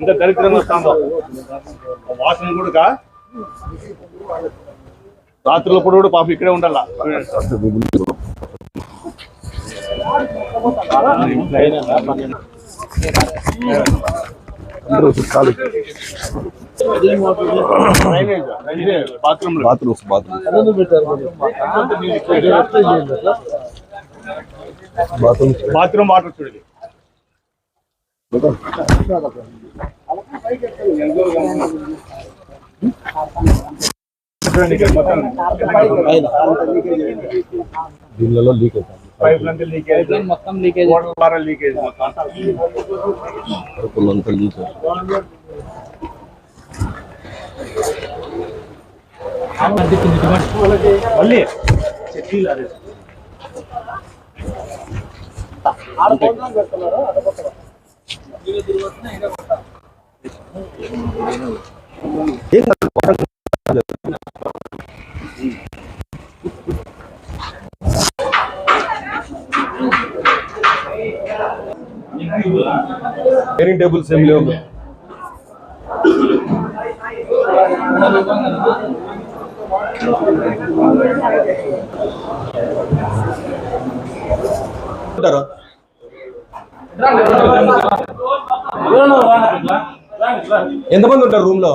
ఎంత దరిద్రంగా వస్తుందో వాసన కూడా రాత్రులు కూడా కూడా పాపం ఇక్కడే ఉండాల. బాత్రూమ్ బాత్రూమ్స్ బాత్రూమ్ వాటర్ చూడండి. దీనిలో లీక్ అవుతుంది. పైప్ లంతా లీకేజ్ మొత్తం లీకేజ్ వాటర్ వాటర్ లీకేజ్ మొత్తం. అంతా. డైనింగ్ టేబుల్స్ ఏం లేవు ఉంటారా? ఎంతమంది ఉంటారు రూమ్లో?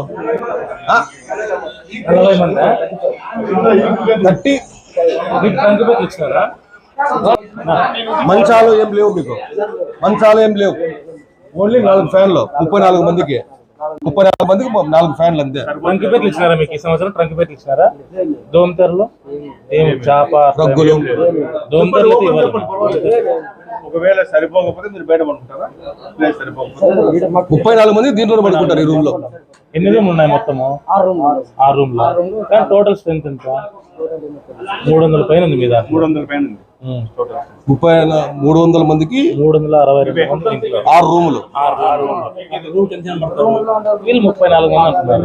థర్టీ? మంచాలు ఏం లేవు మీకు? మంచాలు ఏం లేవు. ఓన్లీ నాలుగు ఫ్యాన్లు ముప్పై నాలుగు మందికి. ముప్పై నాలుగు మందికి నాలుగు ఫ్యాన్లు అంతే. ట్రంక్ పేర్లు ఇచ్చినారా మీకు ఈ సంవత్సరం? ట్రంక్ పేర్లు ఇచ్చినారా? దోమతెరలో? చేప రగ్గులు. దోమతెరలు ఒకవేళ సరిపోకపోతే మీరు బయట పడుకుంటారా? సరిపోకపోతే ముప్పై నాలుగు మంది దీంట్లో పడుకుంటారు ఈ రూమ్లో ఎన్ని రూమ్లు ఉన్నాయి మొత్తము? ఆ రూమ్లో. కానీ టోటల్ స్ట్రెంత్ ఎంత? మూడు వందల పైన ఉంది మీద మూడు వందల పైన ఉంది. ముప్పై మూడు వందల మందికి మూడు వందల అరవై ఆరు రూములు. వీళ్ళు ముప్పై నాలుగు మంది అంటున్నారు.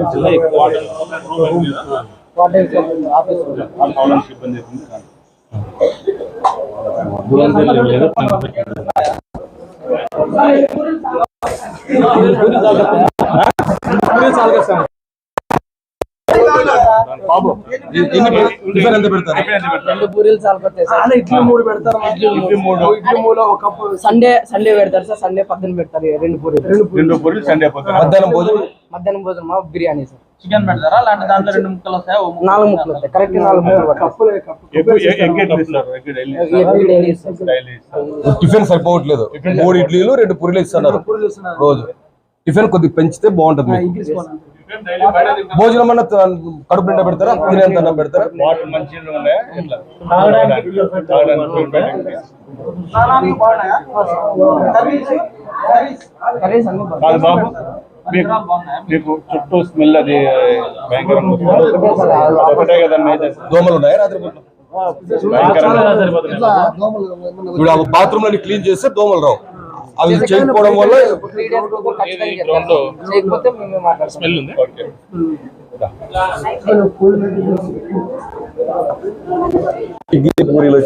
हाँ? पूरे साल का బాబు ఎన్ని టిఫిన్ ఎంత పెడతారు? రెండు పూరీలు చాలుకొస్తాయి సార్. ఇడ్లీ మూడు పెడతారు ఇడ్లీ మూడు. ఇడ్లీ మూడు ఒక కప్పు సండే సండే పెడతారు సార్ సండే పద్దెన పెడతారు రెండు పూరీలు. రెండు రెండు పొరులు సండే మధ్యాహ్నం భోజనం? మధ్యాహ్నం భోజనం మా బిర్యానీ సార్. చికెన్ పెడతారా? లేదంటే దాంట్లో రెండు ముక్కలు వస్తాయా? నాలుగు ముక్కలు వస్తాయి. కరెక్ట్ నాలుగు ముక్కలు టిఫిన్ సరిపోవట్లేదు. మూడు ఇడ్లీలు రెండు పూరీలు ఇస్తున్నారు. రోజు. టిఫిన్ కొద్దిగా పెంచితే బాగుంటుంది. భోజనం అన్న కడుపు నిండా పెడతారా? తినేంత అన్నం పెడతారా. కాదు బాబు మీకు చుట్టూ స్మెల్ అది భయంకరంగా. ఒకటే దోమలు ఉన్నాయా ఇప్పుడు బాత్రూమ్ లని క్లీన్ చేస్తే దోమలు రావు. అవి చేయకపోవడం వల్ల స్మెల్ ఉంది? పూరీలు